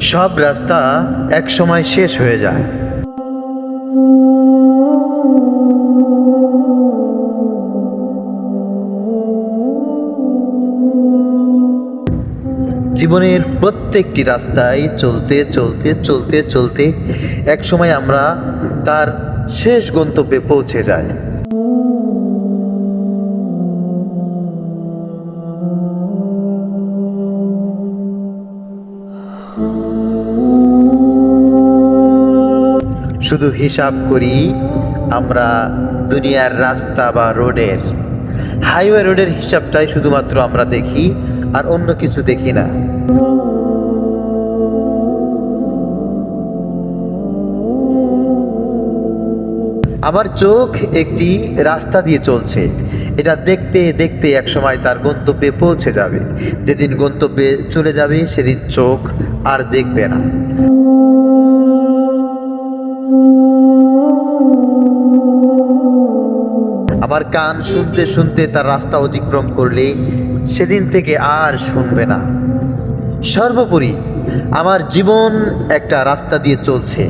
সব রাস্তা এক সময় শেষ হয়ে যায়। জীবনের প্রত্যেকটি রাস্তায় চলতে চলতে চলতে চলতে এক সময় আমরা তার শেষ গন্তব্যে পৌঁছে যাই। শুধু হিসাব করি, আমরা দুনিয়ার রাস্তা বা রোডের। হাইওয়ে রোডের হিসাবটাই শুধুমাত্র আমরা দেখি, আর অন্য কিছু দেখি না। আমার চোখ একটি রাস্তা দিয়ে চলছে। এটা দেখতে দেখতে একসময় তার গন্তব্যে পৌঁছে যাবে। যেদিন গন্তব্যে চলে যাবে, সেদিন চোখ আর দেখবে না। আমার কান শুনতে শুনতে তার রাস্তা অতিক্রম করলে সেদিন থেকে আর শুনবে না। সর্বোপরি আমার জীবন একটা রাস্তা দিয়ে চলছে।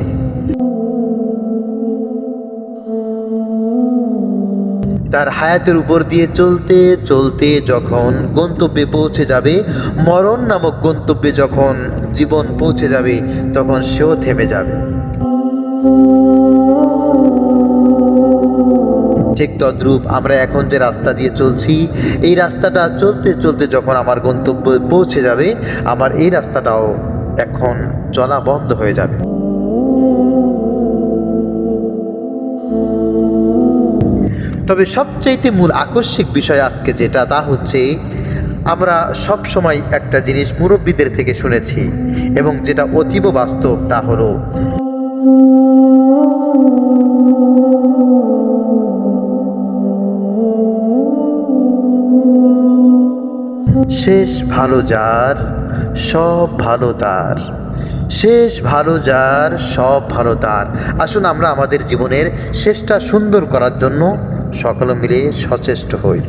তার হায়াতের উপর দিয়ে চলতে চলতে যখন গন্তব্যে পৌঁছে যাবে, মরণ নামক গন্তব্যে যখন জীবন পৌঁছে যাবে, তখন সেও থেমে যাবে। ঠিক তদ্রূপ আমরা এখন যে রাস্তা দিয়ে চলছি, এই রাস্তাটা চলতে চলতে যখন আমার গন্তব্য পৌঁছে যাবে, আমার এই রাস্তাটাও এখন চলা বন্ধ হয়ে যাবে। তবে সবচাইতে মূল আকস্মিক বিষয় আজকে যেটা, তা হচ্ছে আমরা সব সময় একটা জিনিস মুরব্বীদের থেকে শুনেছি এবং যেটা অতীব বাস্তব, তা হলো শেষ ভালো যার, সব ভালো তার। শেষ ভালো যার, সব ভালো তার। আসুন আমরা আমাদের জীবনের শেষটা সুন্দর করার জন্য সকলে মিলে সচেষ্ট হই।